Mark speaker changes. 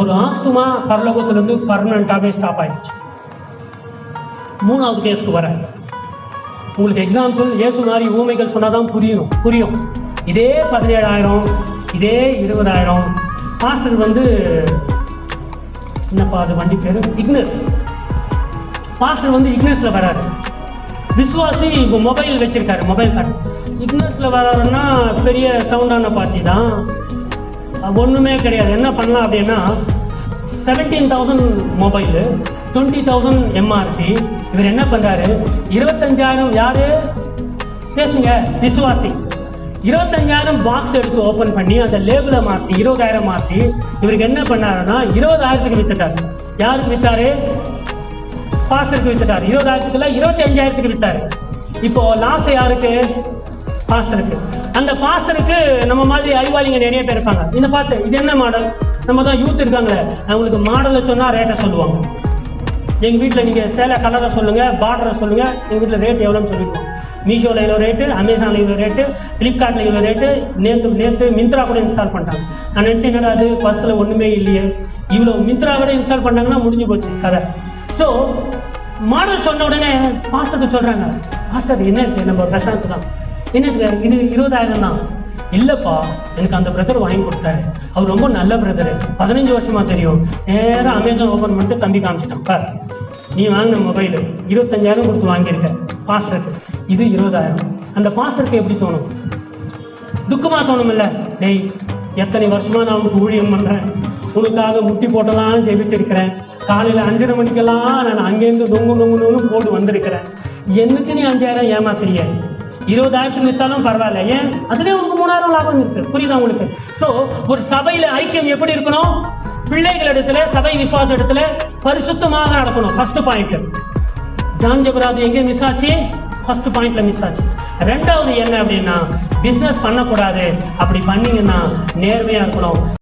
Speaker 1: ஒரு ஆத்துமா பரலோகத்திலிருந்து பர்மனண்ட்டாகவே ஸ்டாப் ஆயிடுச்சு. மூணாவது கேஸ்க்கு வரேன் உங்களுக்கு எக்ஸாம்பிள் இயேசு மாதிரி ஊமைகள் சொன்னாதான் புரியும் புரியும். இதே பதினேழாயிரம் இதே இருபதாயிரம். பாஸ்டர் வந்து என்னப்பா அது வண்டி பேர்? இக்னஸ் பாஸ்டர் வந்து இக்னஸ்ல வராரு. விஸ்வாசி இப்போ மொபைல் வச்சிருக்காரு மொபைல் கார்டு இக்னஸ்ல வராருன்னா பெரிய சவுண்டான பார்ட்டி தான். ஒன்றுமே கிடையாது. என்ன பண்ணலாம் அப்படின்னா seventeen thousand mobile twenty thousand MRP இவர் என்ன பண்ணுறாரு இருபத்தஞ்சாயிரம் யார்? பேசுங்க விசுவாசி. இருபத்தஞ்சாயிரம் பாக்ஸ் எடுத்து ஓப்பன் பண்ணி அந்த லேபிளை மாற்றி இருபதாயிரம் மாற்றி இவருக்கு என்ன பண்ணாருன்னா இருபதாயிரத்துக்கு வித்துட்டார். யாருக்கு வித்தாரு? பாஸ்டருக்கு வித்துட்டார். இருபதாயிரத்துக்குள்ள இருபத்தி அஞ்சாயிரத்துக்கு வித்தார். இப்போ லாஸ் யாருக்கு? பாஸ்டருக்கு. அந்த பாஸ்டருக்கு நம்ம மாதிரி அறிவாளிங்க நிறைய பேர் இருப்பாங்க. இந்த பார்த்து இது என்ன மாடல் நம்ம தான் யூத் இருக்காங்களே அவங்களுக்கு மாடலை சொன்னால் ரேட்டை சொல்லுவாங்க. எங்கள் வீட்டில் நீங்கள் சேலை கலரை சொல்லுங்கள் பார்டரை சொல்லுங்கள் எங்கள் வீட்டில் ரேட் எவ்வளோன்னு சொல்லிடுவோம். மீஷோவில் இவ்வளோ ரேட்டு அமேசானில் இவ்வளோ ரேட்டு ஃப்ளிப்கார்ட்டில் இவ்வளோ ரேட்டு நேற்று நேற்று மிந்த்ரா கூட இன்ஸ்டால் பண்ணிட்டாங்க. நான் நினச்சேன் என்னடா அது பர்ஸில் ஒன்றுமே இல்லையே. இவ்வளோ மிந்த்ரா கூட இன்ஸ்டால் பண்ணாங்கன்னா முடிஞ்சு போச்சு கதை. ஸோ மாடல் சொன்ன உடனே பாஸ்டருக்கு சொல்கிறாங்க பாஸ்டர் என்ன இருக்குது நம்ம பிரசாந்த் தான். என்ன இது? இருபதாயிரம் தான். இல்லைப்பா எனக்கு அந்த பிரதர் வாங்கி கொடுத்தாரு. அவர் ரொம்ப நல்ல பிரதர் பதினஞ்சு வருஷமா தெரியும். நேராக அமேசான் ஓப்பன் பண்ணிட்டு தம்பி காமிச்சிட்டேன். பார் நீ வாங்கின மொபைலு இருபத்தஞ்சாயிரம் கொடுத்து வாங்கியிருக்க. பாஸ்டருக்கு இது இருபதாயிரம். அந்த பாஸ்டருக்கு எப்படி தோணும்? துக்கமாக தோணும் இல்லை டேய் எத்தனை வருஷமா நான் உனக்கு ஊழியம் பண்ணுறேன் உனக்காக முட்டி போட்டெல்லாம் ஜெயிச்சிருக்கிறேன் காலையில் அஞ்சரை மணிக்கெல்லாம் நான் அங்கேருந்து நொங்கு நொங்கு போட்டு வந்திருக்கிறேன். என்னக்கு நீ அஞ்சாயிரம் ஏமாத்துறிய? இருபதாயிரத்துக்கு வித்தாலும் பரவாயில்ல. ஏன்? அதுலேயே உங்களுக்கு மூணாயிரம் லாபம் இருக்கு. புரியுதா உங்களுக்கு? ஸோ ஒரு சபையில ஐக்கியம் எப்படி இருக்கணும்? பிள்ளைகள் இடத்துல சபை விசுவாச இடத்துல பரிசுத்தமாக நடக்கணும். ஃபர்ஸ்ட் பாயிண்ட் ஜான் ஜபராது எங்கே மிஸ் ஆச்சு? ஃபர்ஸ்ட் பாயிண்ட்ல மிஸ் ஆச்சு. ரெண்டாவது என்ன அப்படின்னா பிஸ்னஸ் பண்ணக்கூடாது. அப்படி பண்ணீங்கன்னா நேர்மையா இருக்கணும்.